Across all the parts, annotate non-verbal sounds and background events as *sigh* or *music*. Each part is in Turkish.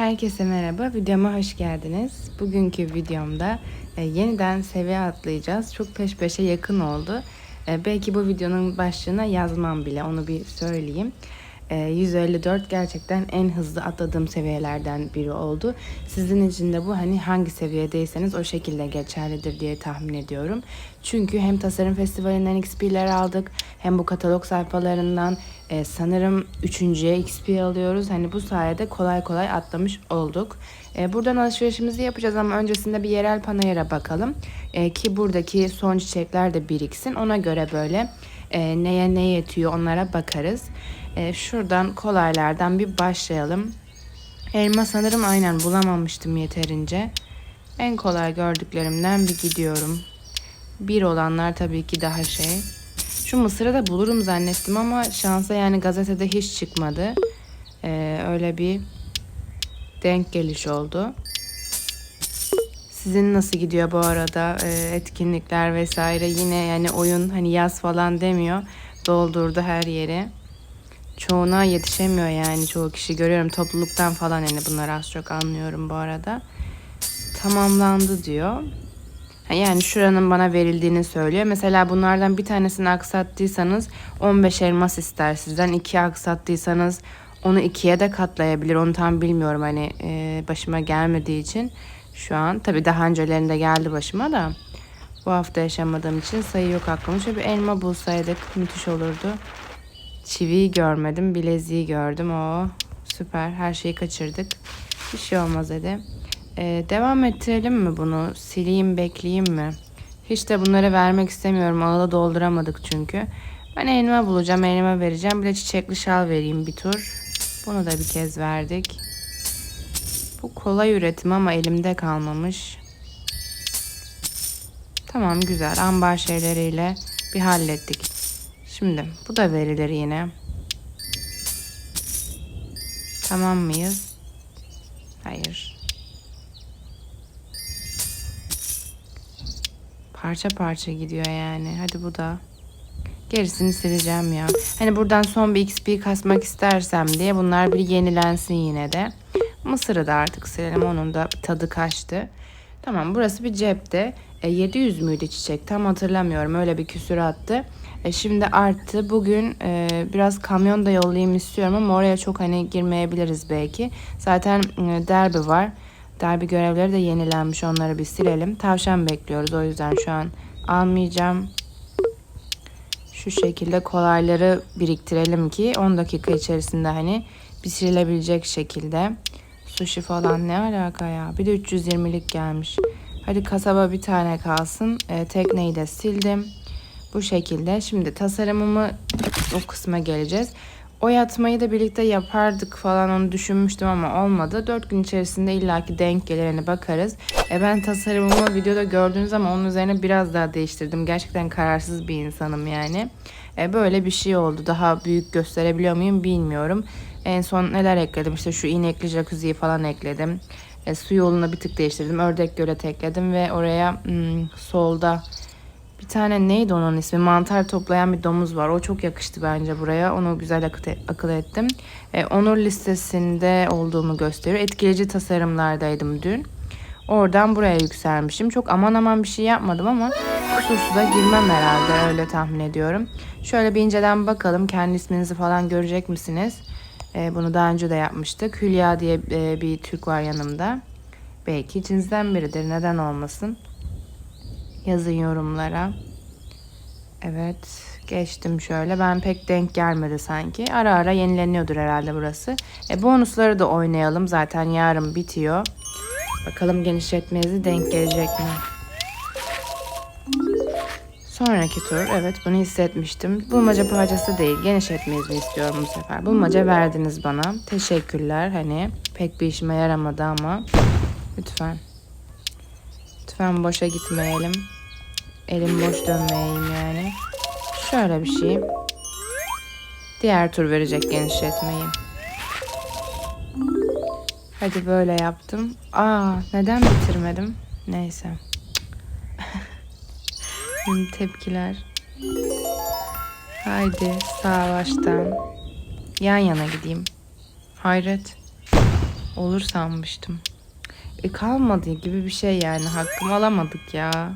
Herkese merhaba, videoma hoş geldiniz. Bugünkü videomda e, yeniden seviye atlayacağız. Çok peş peşe yakın oldu. E, belki bu videonun başlığına yazmam bile, onu bir söyleyeyim. E, 154 gerçekten en hızlı atladığım seviyelerden biri oldu. Sizin için de bu hani hangi seviyedeyseniz o şekilde geçerlidir diye tahmin ediyorum. Çünkü hem Tasarım Festivali'nden XP'ler aldık, hem bu katalog sayfalarından e, sanırım üçüncüye XP alıyoruz. Hani bu sayede kolay kolay atlamış olduk. E, buradan alışverişimizi yapacağız ama öncesinde bir yerel panayır'a bakalım. E, ki buradaki son çiçekler de biriksin. Ona göre böyle e, neye ne yetiyor onlara bakarız. E, şuradan kolaylardan bir başlayalım. Elma sanırım aynen bulamamıştım yeterince. En kolay gördüklerimden bir gidiyorum. Bir olanlar tabii ki daha şey. Şu mısırı da bulurum zannettim ama şansa yani gazetede hiç çıkmadı. Ee, öyle bir denk geliş oldu. Sizin nasıl gidiyor bu arada ee, etkinlikler vesaire yine yani oyun hani yaz falan demiyor doldurdu her yeri. Çoğuna yetişemiyor yani çoğu kişi görüyorum topluluktan falan yani bunları az çok anlıyorum bu arada. Tamamlandı diyor. Yani şuranın bana verildiğini söylüyor. Mesela bunlardan bir tanesini aksattıysanız 15 elmas ister sizden. iki aksattıysanız onu ikiye de katlayabilir. Onu tam bilmiyorum hani e, başıma gelmediği için şu an. Tabii daha öncelerinde geldi başıma da. Bu hafta yaşamadığım için sayı yok aklımda. Şöyle bir elma bulsaydık müthiş olurdu. Çiviyi görmedim, bileziği gördüm. O süper. Her şeyi kaçırdık. Bir şey olmaz hadi. Ee, devam ettirelim mi bunu? Sileyim, bekleyeyim mi? Hiç de bunları vermek istemiyorum. Ağla dolduramadık çünkü. Ben elma bulacağım, elma vereceğim. Bir de çiçekli şal vereyim bir tur. Bunu da bir kez verdik. Bu kolay üretim ama elimde kalmamış. Tamam güzel. Ambar şeyleriyle bir hallettik. Şimdi bu da verilir yine. Tamam mıyız? Hayır. Parça parça gidiyor yani. Hadi bu da. Gerisini sileceğim ya. Hani buradan son bir XP kasmak istersem diye bunlar bir yenilensin yine de. Mısırı da artık silelim. Onun da tadı kaçtı. Tamam burası bir cepte. E, 700 müydü çiçek? Tam hatırlamıyorum. Öyle bir küsür attı. E, şimdi arttı. Bugün e, biraz kamyon da yollayayım istiyorum ama oraya çok hani girmeyebiliriz belki. Zaten e, derbi var. Derbi görevleri de yenilenmiş. Onları bir silelim. Tavşan bekliyoruz. O yüzden şu an almayacağım. Şu şekilde kolayları biriktirelim ki 10 dakika içerisinde hani pişirilebilecek şekilde. Sushi falan ne alaka ya? Bir de 320'lik gelmiş. Hadi kasaba bir tane kalsın. E, tekneyi de sildim. Bu şekilde. Şimdi tasarımımı o kısma geleceğiz. O yatmayı da birlikte yapardık falan onu düşünmüştüm ama olmadı. 4 gün içerisinde illaki denk gelirine bakarız. E ben tasarımımı videoda gördüğünüz ama onun üzerine biraz daha değiştirdim. Gerçekten kararsız bir insanım yani. E böyle bir şey oldu. Daha büyük gösterebiliyor muyum bilmiyorum. En son neler ekledim? İşte şu inekli jacuzziyi falan ekledim. E, su yolunu bir tık değiştirdim. Ördek gölet ekledim ve oraya hmm, solda bir tane neydi onun ismi? Mantar toplayan bir domuz var. O çok yakıştı bence buraya. Onu güzel akıl, akıl ettim. E, onur listesinde olduğumu gösteriyor. Etkileyici tasarımlardaydım dün. Oradan buraya yükselmişim. Çok aman aman bir şey yapmadım ama kusursuza girmem herhalde öyle tahmin ediyorum. Şöyle bir inceden bakalım. Kendi isminizi falan görecek misiniz? E, bunu daha önce de yapmıştık. Hülya diye e, bir Türk var yanımda. Belki cinsten biridir. Neden olmasın? Yazın yorumlara. Evet. Geçtim şöyle. Ben pek denk gelmedi sanki. Ara ara yenileniyordur herhalde burası. E, bonusları da oynayalım. Zaten yarın bitiyor. Bakalım genişletmenizi denk gelecek mi? Sonraki tur. Evet bunu hissetmiştim. Bulmaca parçası değil. Genişletmenizi istiyorum bu sefer. Bulmaca verdiniz bana. Teşekkürler. Hani pek bir işime yaramadı ama. Lütfen. Lütfen boşa gitmeyelim. Elim boş dönmeyeyim yani. Şöyle bir şey. Diğer tur verecek genişletmeyi. Hadi böyle yaptım. Aa neden bitirmedim? Neyse. *laughs* Benim tepkiler. Haydi sağ baştan. Yan yana gideyim. Hayret. Olur sanmıştım. E kalmadı gibi bir şey yani. Hakkımı alamadık ya.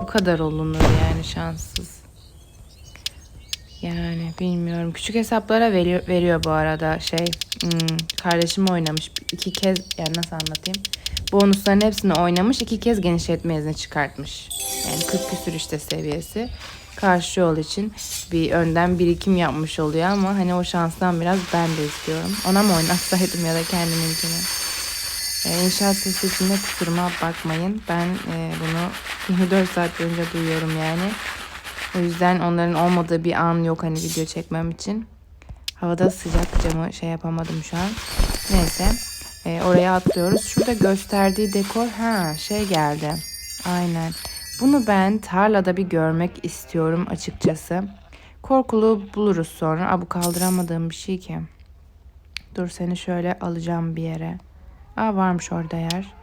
Bu kadar olunur yani şanssız. Yani bilmiyorum. Küçük hesaplara veriyor, veriyor bu arada şey. Hmm, kardeşim oynamış. iki kez yani nasıl anlatayım? Bonusların hepsini oynamış. iki kez genişletme izni çıkartmış. Yani 40 küsür işte seviyesi. Karşı yol için bir önden birikim yapmış oluyor ama hani o şanstan biraz ben de istiyorum. Ona mı oynatsaydım ya da kendiminkini? Ee, inşaat sesi içinde kusuruma bakmayın. Ben e, bunu 24 saat boyunca duyuyorum yani. O yüzden onların olmadığı bir an yok hani video çekmem için. Havada sıcak camı şey yapamadım şu an. Neyse. E, oraya atlıyoruz. Şurada gösterdiği dekor ha şey geldi. Aynen. Bunu ben tarlada bir görmek istiyorum açıkçası. Korkulu buluruz sonra. Aa, bu kaldıramadığım bir şey ki. Dur seni şöyle alacağım bir yere. Aa varmış orada yer.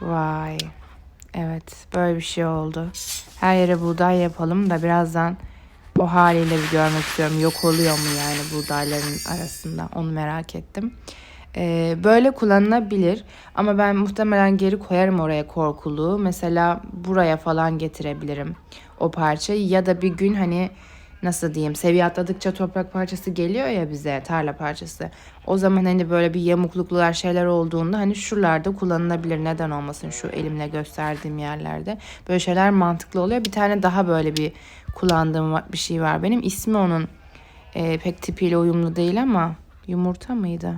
Vay. Evet böyle bir şey oldu. Her yere buğday yapalım da birazdan o haliyle bir görmek istiyorum. Yok oluyor mu yani buğdayların arasında onu merak ettim. Ee, böyle kullanılabilir ama ben muhtemelen geri koyarım oraya korkuluğu. Mesela buraya falan getirebilirim o parçayı ya da bir gün hani nasıl diyeyim seviye atladıkça toprak parçası geliyor ya bize tarla parçası. O zaman hani böyle bir yamukluklar şeyler olduğunda hani şuralarda kullanılabilir neden olmasın şu elimle gösterdiğim yerlerde. Böyle şeyler mantıklı oluyor. Bir tane daha böyle bir kullandığım bir şey var benim. ismi onun e, pek tipiyle uyumlu değil ama yumurta mıydı?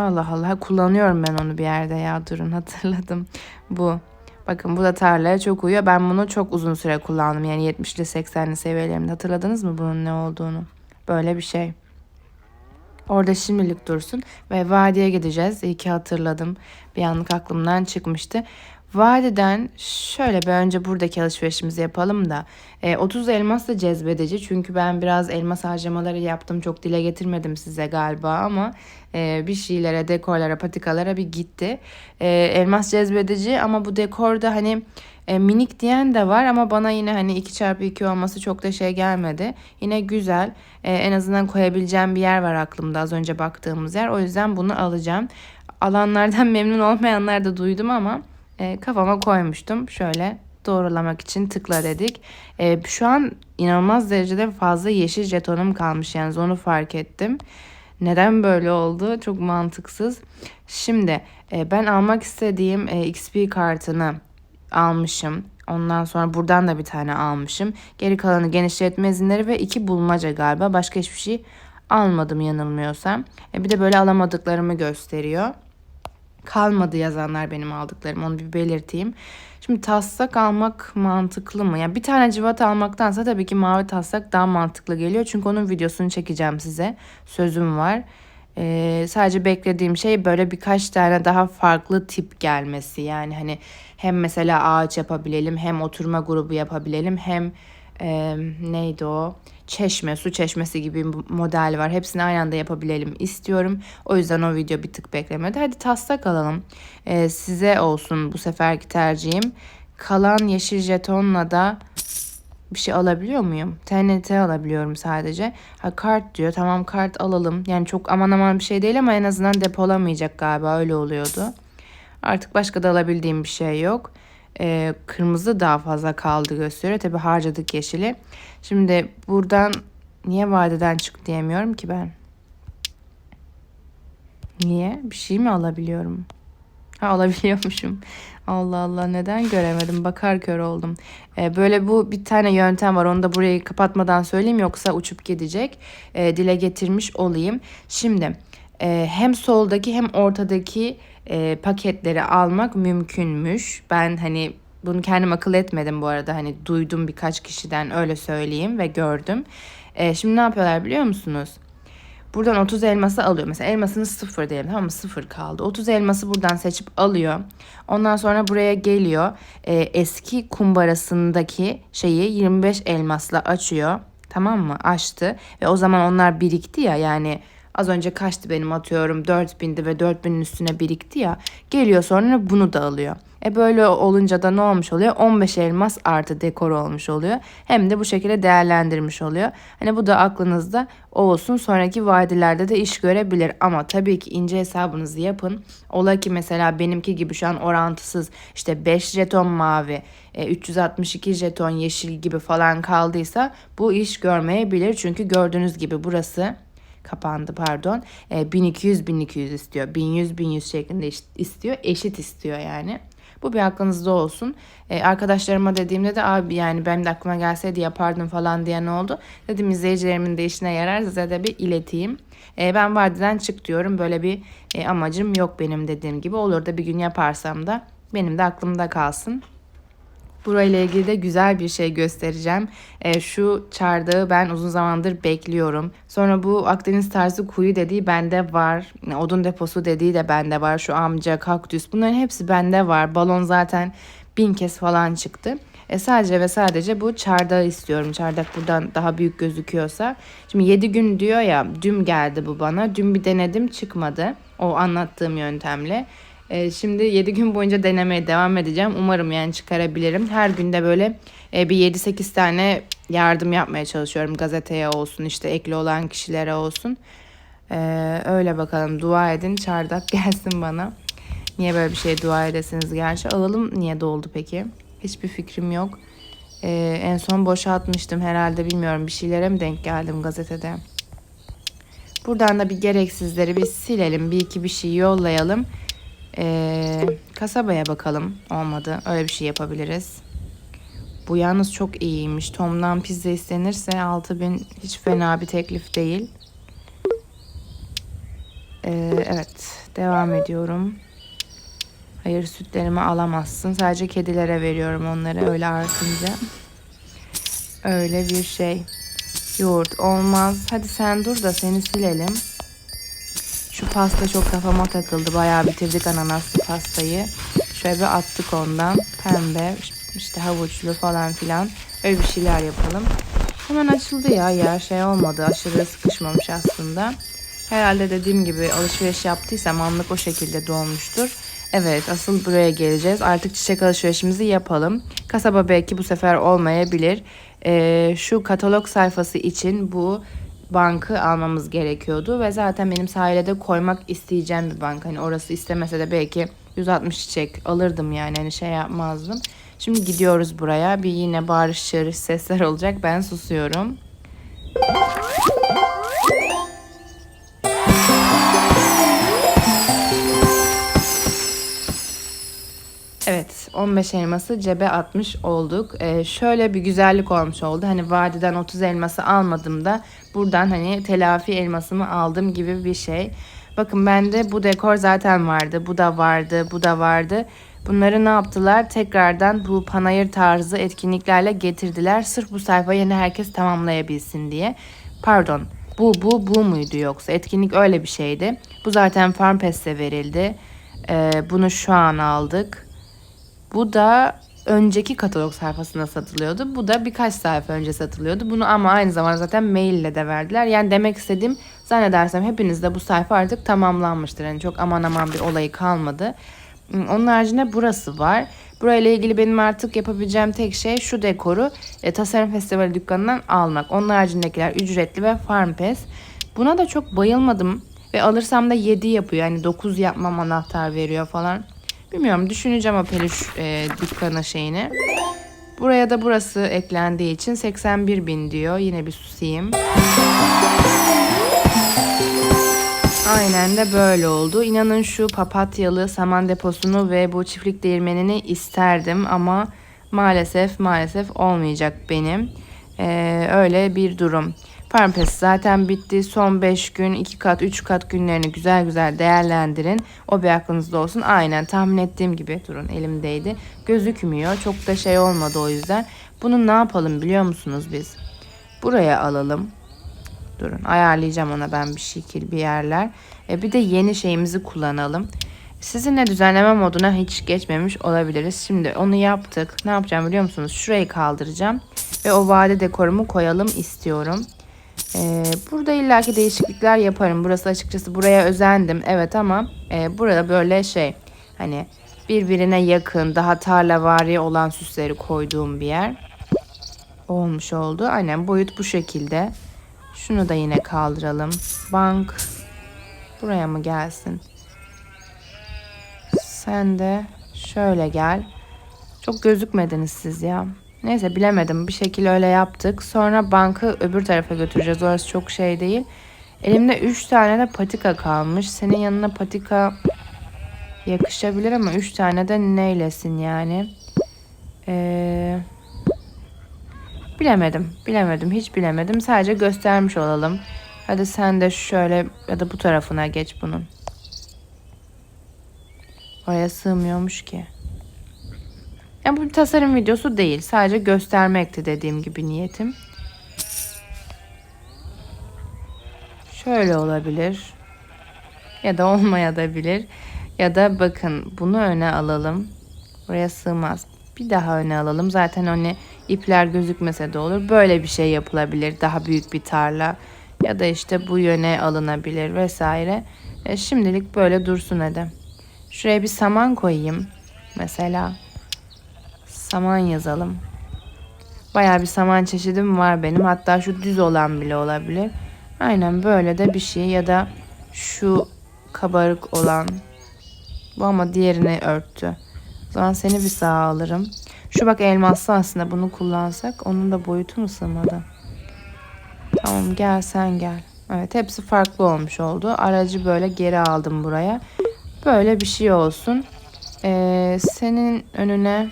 Allah Allah kullanıyorum ben onu bir yerde ya durun *laughs* hatırladım. Bu. Bakın bu da tarlaya çok uyuyor. Ben bunu çok uzun süre kullandım. Yani 70'li 80'li seviyelerimde. Hatırladınız mı bunun ne olduğunu? Böyle bir şey. Orada şimdilik dursun ve vadiye gideceğiz. İyi ki hatırladım. Bir anlık aklımdan çıkmıştı. Vadiden şöyle bir önce buradaki alışverişimizi yapalım da e, 30 elmas da cezbedici. Çünkü ben biraz elmas harcamaları yaptım çok dile getirmedim size galiba ama e, bir şeylere dekorlara patikalara bir gitti. E, elmas cezbedici ama bu dekorda hani e, minik diyen de var ama bana yine hani 2 çarpı 2 olması çok da şey gelmedi. Yine güzel e, en azından koyabileceğim bir yer var aklımda az önce baktığımız yer. O yüzden bunu alacağım. Alanlardan *laughs* memnun olmayanlar da duydum ama e, kafama koymuştum. Şöyle doğrulamak için tıkla dedik. E, şu an inanılmaz derecede fazla yeşil jetonum kalmış yani onu fark ettim. Neden böyle oldu? Çok mantıksız. Şimdi e, ben almak istediğim e, XP kartını almışım. Ondan sonra buradan da bir tane almışım. Geri kalanı genişletme izinleri ve iki bulmaca galiba. Başka hiçbir şey almadım yanılmıyorsam. E, bir de böyle alamadıklarımı gösteriyor kalmadı yazanlar benim aldıklarım onu bir belirteyim. Şimdi taslak almak mantıklı mı? Yani bir tane cıvata almaktansa tabii ki mavi taslak daha mantıklı geliyor. Çünkü onun videosunu çekeceğim size. Sözüm var. Ee, sadece beklediğim şey böyle birkaç tane daha farklı tip gelmesi. Yani hani hem mesela ağaç yapabilelim hem oturma grubu yapabilelim hem e, neydi o? Çeşme, su çeşmesi gibi model var. Hepsini aynı anda yapabilelim istiyorum. O yüzden o video bir tık beklemedi. Hadi taslak alalım. E, size olsun bu seferki tercihim. Kalan yeşil jetonla da bir şey alabiliyor muyum? TNT alabiliyorum sadece. Ha kart diyor. Tamam kart alalım. Yani çok aman aman bir şey değil ama en azından depolamayacak galiba öyle oluyordu. Artık başka da alabildiğim bir şey yok e, kırmızı daha fazla kaldı gösteriyor. Tabi harcadık yeşili. Şimdi buradan niye vadeden çık diyemiyorum ki ben. Niye? Bir şey mi alabiliyorum? Ha alabiliyormuşum. Allah Allah neden göremedim bakar kör oldum. Ee, böyle bu bir tane yöntem var onu da burayı kapatmadan söyleyeyim yoksa uçup gidecek. Ee, dile getirmiş olayım. Şimdi e, hem soldaki hem ortadaki e, paketleri almak mümkünmüş. Ben hani bunu kendim akıl etmedim bu arada. Hani duydum birkaç kişiden öyle söyleyeyim ve gördüm. E, şimdi ne yapıyorlar biliyor musunuz? Buradan 30 elması alıyor. Mesela elmasını sıfır diyelim tamam mı? Sıfır kaldı. 30 elması buradan seçip alıyor. Ondan sonra buraya geliyor. E, eski kumbarasındaki şeyi 25 elmasla açıyor. Tamam mı? Açtı. Ve o zaman onlar birikti ya yani Az önce kaçtı benim atıyorum 4000'di ve 4000'in üstüne birikti ya. Geliyor sonra bunu da alıyor. E böyle olunca da ne olmuş oluyor? 15 elmas artı dekor olmuş oluyor. Hem de bu şekilde değerlendirmiş oluyor. Hani bu da aklınızda olsun. Sonraki vadelerde de iş görebilir. Ama tabii ki ince hesabınızı yapın. Ola ki mesela benimki gibi şu an orantısız işte 5 jeton mavi, e, 362 jeton yeşil gibi falan kaldıysa bu iş görmeyebilir. Çünkü gördüğünüz gibi burası kapandı pardon. E, 1200 1200 istiyor. 1100 1100 şeklinde istiyor. Eşit istiyor yani. Bu bir aklınızda olsun. E, arkadaşlarıma dediğimde de abi yani benim de aklıma gelseydi yapardım falan diyen oldu. Dedim izleyicilerimin de işine yarar size de bir ileteyim. E, ben vadiden çık diyorum. Böyle bir e, amacım yok benim dediğim gibi. Olur da bir gün yaparsam da benim de aklımda kalsın. Burayla ilgili de güzel bir şey göstereceğim. E, şu çardağı ben uzun zamandır bekliyorum. Sonra bu Akdeniz tarzı kuyu dediği bende var. Odun deposu dediği de bende var. Şu amca, kaktüs bunların hepsi bende var. Balon zaten bin kez falan çıktı. E, sadece ve sadece bu çardağı istiyorum. Çardak buradan daha büyük gözüküyorsa. Şimdi 7 gün diyor ya dün geldi bu bana. Dün bir denedim çıkmadı. O anlattığım yöntemle. Ee, şimdi 7 gün boyunca denemeye devam edeceğim. Umarım yani çıkarabilirim. Her günde böyle e, bir 7-8 tane yardım yapmaya çalışıyorum. Gazeteye olsun işte ekli olan kişilere olsun. Ee, öyle bakalım dua edin çardak *laughs* gelsin bana. Niye böyle bir şey dua edesiniz gerçi. Alalım niye doldu peki? Hiçbir fikrim yok. Ee, en son boşaltmıştım herhalde bilmiyorum bir şeylere mi denk geldim gazetede. Buradan da bir gereksizleri bir silelim. Bir iki bir şey yollayalım. Ee, kasabaya bakalım. Olmadı. Öyle bir şey yapabiliriz. Bu yalnız çok iyiymiş. Tom'dan pizza istenirse 6000 hiç fena bir teklif değil. Ee, evet. Devam ediyorum. Hayır sütlerimi alamazsın. Sadece kedilere veriyorum onları öyle artınca. Öyle bir şey. Yoğurt olmaz. Hadi sen dur da seni silelim. Şu pasta çok kafama takıldı. Bayağı bitirdik ananaslı pastayı. Şöyle bir attık ondan. Pembe, işte havuçlu falan filan. Öyle bir şeyler yapalım. Hemen açıldı ya yer şey olmadı. Aşırı sıkışmamış aslında. Herhalde dediğim gibi alışveriş yaptıysam anlık o şekilde dolmuştur. Evet asıl buraya geleceğiz. Artık çiçek alışverişimizi yapalım. Kasaba belki bu sefer olmayabilir. Ee, şu katalog sayfası için bu bankı almamız gerekiyordu ve zaten benim sahile de koymak isteyeceğim bir bank. Hani orası istemese de belki 160 çiçek alırdım yani hani şey yapmazdım. Şimdi gidiyoruz buraya. Bir yine bağırış çağırış sesler olacak. Ben susuyorum. Evet 15 elması cebe atmış olduk. Ee, şöyle bir güzellik olmuş oldu. Hani vadiden 30 elması almadım da buradan hani telafi elmasımı aldım gibi bir şey. Bakın bende bu dekor zaten vardı. Bu da vardı. Bu da vardı. Bunları ne yaptılar? Tekrardan bu panayır tarzı etkinliklerle getirdiler. Sırf bu sayfayı yine herkes tamamlayabilsin diye. Pardon. Bu bu bu muydu yoksa? Etkinlik öyle bir şeydi. Bu zaten Farm verildi. Ee, bunu şu an aldık. Bu da önceki katalog sayfasında satılıyordu. Bu da birkaç sayfa önce satılıyordu. Bunu ama aynı zamanda zaten maille de verdiler. Yani demek istediğim zannedersem hepinizde bu sayfa artık tamamlanmıştır. Yani çok aman aman bir olayı kalmadı. Hmm, Onun haricinde burası var. Burayla ilgili benim artık yapabileceğim tek şey şu dekoru e, Tasarım Festivali dükkanından almak. Onun haricindekiler ücretli ve Farm Pass. Buna da çok bayılmadım. Ve alırsam da 7 yapıyor. Yani 9 yapmam anahtar veriyor falan. Bilmiyorum düşüneceğim o peluş e, dükkanı şeyini. Buraya da burası eklendiği için 81 bin diyor. Yine bir susayım. Aynen de böyle oldu. İnanın şu papatyalı saman deposunu ve bu çiftlik değirmenini isterdim ama maalesef maalesef olmayacak benim. Ee, öyle bir durum. Parmpes zaten bitti. Son 5 gün 2 kat 3 kat günlerini güzel güzel değerlendirin. O bir aklınızda olsun. Aynen tahmin ettiğim gibi durun elimdeydi. Gözükmüyor. Çok da şey olmadı o yüzden. Bunu ne yapalım biliyor musunuz biz? Buraya alalım. Durun ayarlayacağım ona ben bir şekil bir yerler. E, bir de yeni şeyimizi kullanalım. Sizinle düzenleme moduna hiç geçmemiş olabiliriz. Şimdi onu yaptık. Ne yapacağım biliyor musunuz? Şurayı kaldıracağım. Ve o vade dekorumu koyalım istiyorum. Ee, burada illaki değişiklikler yaparım. Burası açıkçası buraya özendim. Evet ama e, burada böyle şey hani birbirine yakın, daha tarlavari olan süsleri koyduğum bir yer olmuş oldu. Aynen boyut bu şekilde. Şunu da yine kaldıralım. Bank buraya mı gelsin? Sen de şöyle gel. Çok gözükmediniz siz ya. Neyse bilemedim. Bir şekilde öyle yaptık. Sonra bankı öbür tarafa götüreceğiz. Orası çok şey değil. Elimde 3 tane de patika kalmış. Senin yanına patika yakışabilir ama 3 tane de neylesin yani. Eee... Bilemedim. Bilemedim. Hiç bilemedim. Sadece göstermiş olalım. Hadi sen de şöyle ya da bu tarafına geç bunun. Oraya sığmıyormuş ki. Ya bu bir tasarım videosu değil. Sadece göstermekti dediğim gibi niyetim. Şöyle olabilir. Ya da olmayabilir. Ya da bakın bunu öne alalım. Buraya sığmaz. Bir daha öne alalım. Zaten hani ipler gözükmese de olur. Böyle bir şey yapılabilir. Daha büyük bir tarla. Ya da işte bu yöne alınabilir vesaire. E, şimdilik böyle dursun hadi. Şuraya bir saman koyayım. Mesela saman yazalım. Baya bir saman çeşidim var benim. Hatta şu düz olan bile olabilir. Aynen böyle de bir şey ya da şu kabarık olan. Bu ama diğerini örttü. O zaman seni bir sağa alırım. Şu bak elmaslı aslında bunu kullansak onun da boyutu mu sığmadı? Tamam gel sen gel. Evet hepsi farklı olmuş oldu. Aracı böyle geri aldım buraya. Böyle bir şey olsun. Ee, senin önüne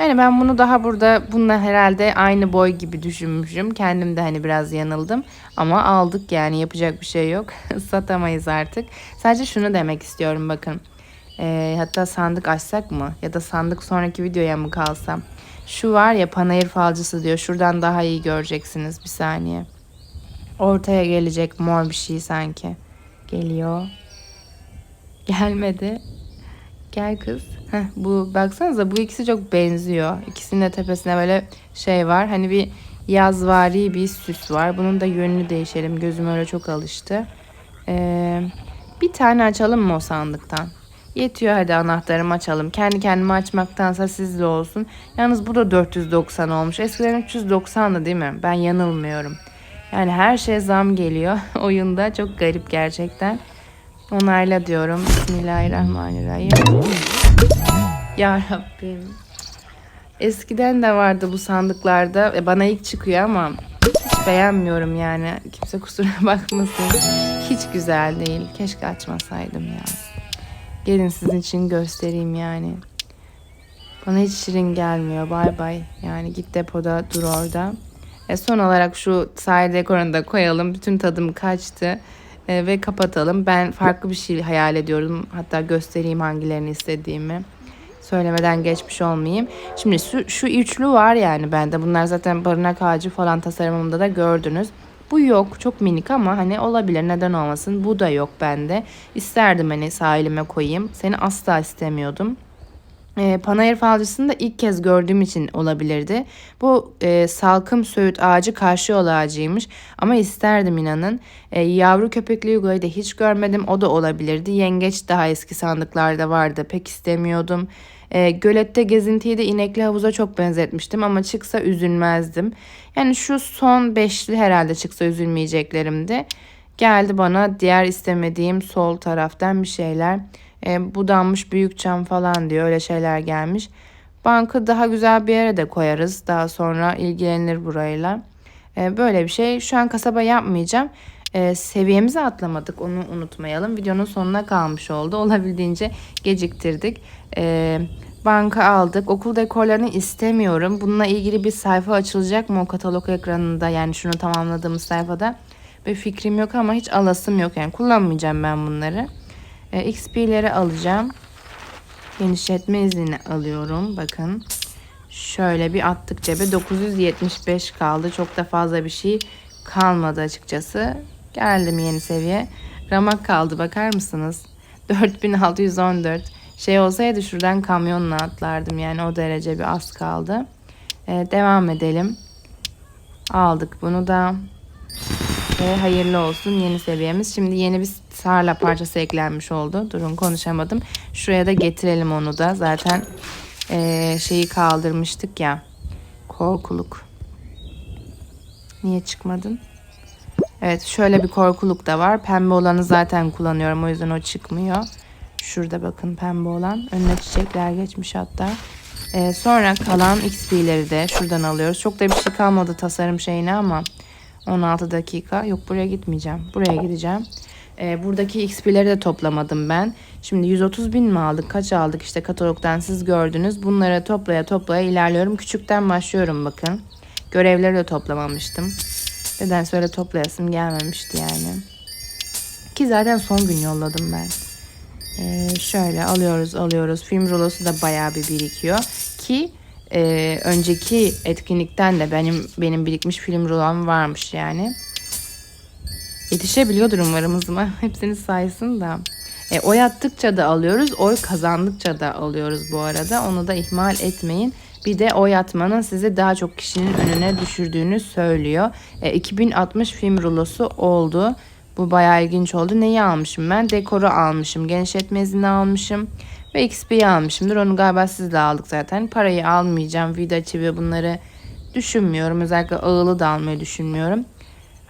yani ben bunu daha burada bununla herhalde aynı boy gibi düşünmüşüm. Kendim de hani biraz yanıldım. Ama aldık yani yapacak bir şey yok. *laughs* Satamayız artık. Sadece şunu demek istiyorum bakın. Ee, hatta sandık açsak mı? Ya da sandık sonraki videoya mı kalsam? Şu var ya panayır falcısı diyor. Şuradan daha iyi göreceksiniz bir saniye. Ortaya gelecek mor bir şey sanki. Geliyor. Gelmedi. Gel kız. Heh, bu baksanıza bu ikisi çok benziyor. İkisinin de tepesine böyle şey var. Hani bir yazvari bir süs var. Bunun da yönünü değişelim. Gözüm öyle çok alıştı. Ee, bir tane açalım mı o sandıktan? Yetiyor hadi anahtarımı açalım. Kendi kendime açmaktansa sizde olsun. Yalnız bu da 490 olmuş. Eskiden 390'dı değil mi? Ben yanılmıyorum. Yani her şey zam geliyor *laughs* oyunda. Çok garip gerçekten. Onayla diyorum. Bismillahirrahmanirrahim. Ya Rabbim. Eskiden de vardı bu sandıklarda. E, bana ilk çıkıyor ama hiç beğenmiyorum yani. Kimse kusura *laughs* bakmasın. Hiç güzel değil. Keşke açmasaydım ya. Gelin sizin için göstereyim yani. Bana hiç şirin gelmiyor. Bay bay. Yani git depoda dur orada. E son olarak şu sahil dekorunu da koyalım. Bütün tadım kaçtı. E, ve kapatalım. Ben farklı bir şey hayal ediyorum. Hatta göstereyim hangilerini istediğimi. Söylemeden geçmiş olmayayım. Şimdi şu, şu üçlü var yani bende. Bunlar zaten barınak ağacı falan tasarımımda da gördünüz. Bu yok. Çok minik ama hani olabilir. Neden olmasın? Bu da yok bende. İsterdim hani sahilime koyayım. Seni asla istemiyordum. E, panayır falcısını da ilk kez gördüğüm için olabilirdi. Bu e, salkım söğüt ağacı karşı yol ağacıymış. Ama isterdim inanın. E, yavru köpekli yugoyu da hiç görmedim. O da olabilirdi. Yengeç daha eski sandıklarda vardı. Pek istemiyordum. E, gölette gezintiyi de inekli havuza çok benzetmiştim ama çıksa üzülmezdim. Yani şu son beşli herhalde çıksa üzülmeyeceklerimdi. Geldi bana diğer istemediğim sol taraftan bir şeyler. E, budanmış büyük cam falan diyor öyle şeyler gelmiş. Bankı daha güzel bir yere de koyarız. Daha sonra ilgilenir burayla. E, böyle bir şey. Şu an kasaba yapmayacağım. E, seviyemizi atlamadık onu unutmayalım. Videonun sonuna kalmış oldu. *laughs* Olabildiğince geciktirdik. E, banka aldık. Okul dekorlarını istemiyorum. Bununla ilgili bir sayfa açılacak mı o katalog ekranında? Yani şunu tamamladığımız sayfada. Bir fikrim yok ama hiç alasım yok. Yani kullanmayacağım ben bunları. E, XP'leri alacağım. Genişletme izni alıyorum. Bakın. Şöyle bir attık cebe. 975 kaldı. Çok da fazla bir şey kalmadı açıkçası. Geldim yeni seviye. Ramak kaldı bakar mısınız? 4614. Şey olsaydı şuradan kamyonla atlardım. Yani o derece bir az kaldı. Ee, devam edelim. Aldık bunu da. Ve hayırlı olsun yeni seviyemiz. Şimdi yeni bir tarla parçası eklenmiş oldu. Durun konuşamadım. Şuraya da getirelim onu da. Zaten eee, şeyi kaldırmıştık ya. Korkuluk. Niye çıkmadın? Evet şöyle bir korkuluk da var. Pembe olanı zaten kullanıyorum. O yüzden o çıkmıyor. Şurada bakın pembe olan. Önüne çiçekler geçmiş hatta. Ee, sonra kalan XP'leri de şuradan alıyoruz. Çok da bir şey kalmadı tasarım şeyine ama 16 dakika. Yok buraya gitmeyeceğim. Buraya gideceğim. Ee, buradaki XP'leri de toplamadım ben. Şimdi 130 bin mi aldık? Kaç aldık? İşte katalogdan siz gördünüz. Bunları toplaya toplaya ilerliyorum. Küçükten başlıyorum bakın. Görevleri de toplamamıştım. Nedense öyle toplayasım gelmemişti yani. Ki zaten son gün yolladım ben. Ee, şöyle alıyoruz alıyoruz. Film rulosu da bayağı bir birikiyor. Ki e, önceki etkinlikten de benim benim birikmiş film rulom varmış yani. Yetişebiliyordur umarım hızıma. *laughs* Hepsini saysın da. E, oy attıkça da alıyoruz. Oy kazandıkça da alıyoruz bu arada. Onu da ihmal etmeyin. Bir de oy atmanın sizi daha çok kişinin önüne düşürdüğünü söylüyor. E, 2060 film rulosu oldu. Bu bayağı ilginç oldu. Neyi almışım ben? Dekoru almışım. Genişletme izni almışım. Ve XP'yi almışımdır. Onu galiba sizle aldık zaten. Parayı almayacağım. Vida çivi bunları düşünmüyorum. Özellikle ağılı da almayı düşünmüyorum.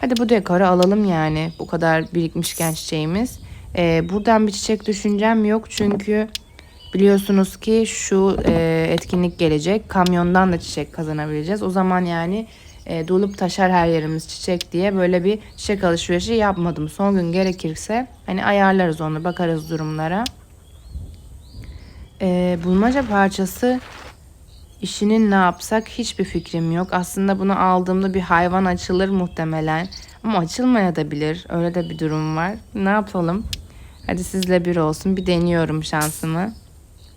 Hadi bu dekoru alalım yani. Bu kadar birikmişken çiçeğimiz. Ee, buradan bir çiçek düşüncem yok. Çünkü biliyorsunuz ki şu e, etkinlik gelecek. Kamyondan da çiçek kazanabileceğiz. O zaman yani e, dolup taşar her yerimiz çiçek diye böyle bir çiçek alışverişi yapmadım. Son gün gerekirse hani ayarlarız onu bakarız durumlara. E, bulmaca parçası işinin ne yapsak hiçbir fikrim yok. Aslında bunu aldığımda bir hayvan açılır muhtemelen. Ama açılmaya da bilir. Öyle de bir durum var. Ne yapalım? Hadi sizle bir olsun. Bir deniyorum şansımı.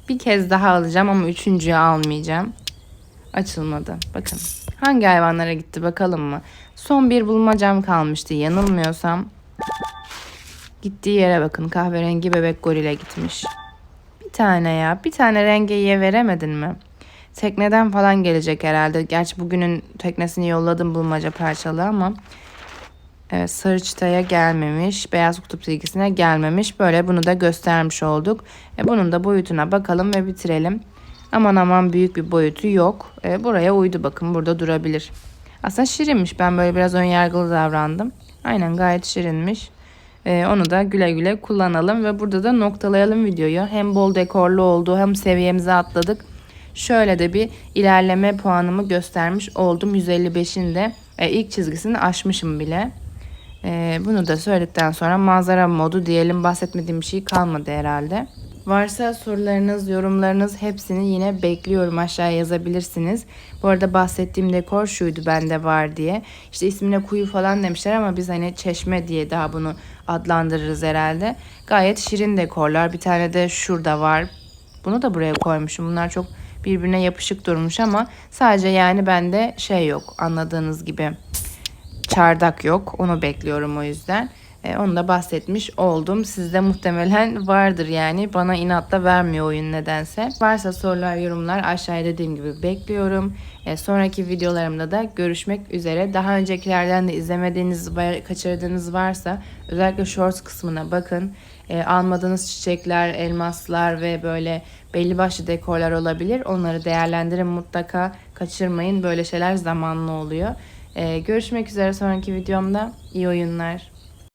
Bir kez daha alacağım ama üçüncüyü almayacağım. Açılmadı. Bakın. Hangi hayvanlara gitti bakalım mı? Son bir bulmacam kalmıştı yanılmıyorsam. Gittiği yere bakın. Kahverengi bebek gorile gitmiş. Bir tane ya. Bir tane rengeyiye veremedin mi? Tekneden falan gelecek herhalde. Gerçi bugünün teknesini yolladım bulmaca parçalı ama Evet, sarı gelmemiş, beyaz kutup silgisine gelmemiş. Böyle bunu da göstermiş olduk. E, bunun da boyutuna bakalım ve bitirelim. Aman aman büyük bir boyutu yok. E, buraya uydu bakın burada durabilir. Aslında şirinmiş. Ben böyle biraz ön yargılı davrandım. Aynen gayet şirinmiş. E, onu da güle güle kullanalım ve burada da noktalayalım videoyu. Hem bol dekorlu oldu hem seviyemize atladık. Şöyle de bir ilerleme puanımı göstermiş oldum. 155'in de e, ilk çizgisini aşmışım bile. E, bunu da söyledikten sonra manzara modu diyelim bahsetmediğim bir şey kalmadı herhalde. Varsa sorularınız, yorumlarınız hepsini yine bekliyorum aşağıya yazabilirsiniz. Bu arada bahsettiğim dekor şuydu bende var diye. İşte ismine kuyu falan demişler ama biz hani çeşme diye daha bunu adlandırırız herhalde. Gayet şirin dekorlar. Bir tane de şurada var. Bunu da buraya koymuşum. Bunlar çok birbirine yapışık durmuş ama sadece yani bende şey yok anladığınız gibi çardak yok. Onu bekliyorum o yüzden. E, onu da bahsetmiş oldum. Sizde muhtemelen vardır yani. Bana inatla vermiyor oyun nedense. Varsa sorular, yorumlar aşağıya dediğim gibi bekliyorum. E, sonraki videolarımda da görüşmek üzere. Daha öncekilerden de izlemediğiniz, kaçırdığınız varsa özellikle shorts kısmına bakın. E, almadığınız çiçekler, elmaslar ve böyle belli başlı dekorlar olabilir. Onları değerlendirin mutlaka. Kaçırmayın. Böyle şeyler zamanlı oluyor. E, görüşmek üzere sonraki videomda. İyi oyunlar.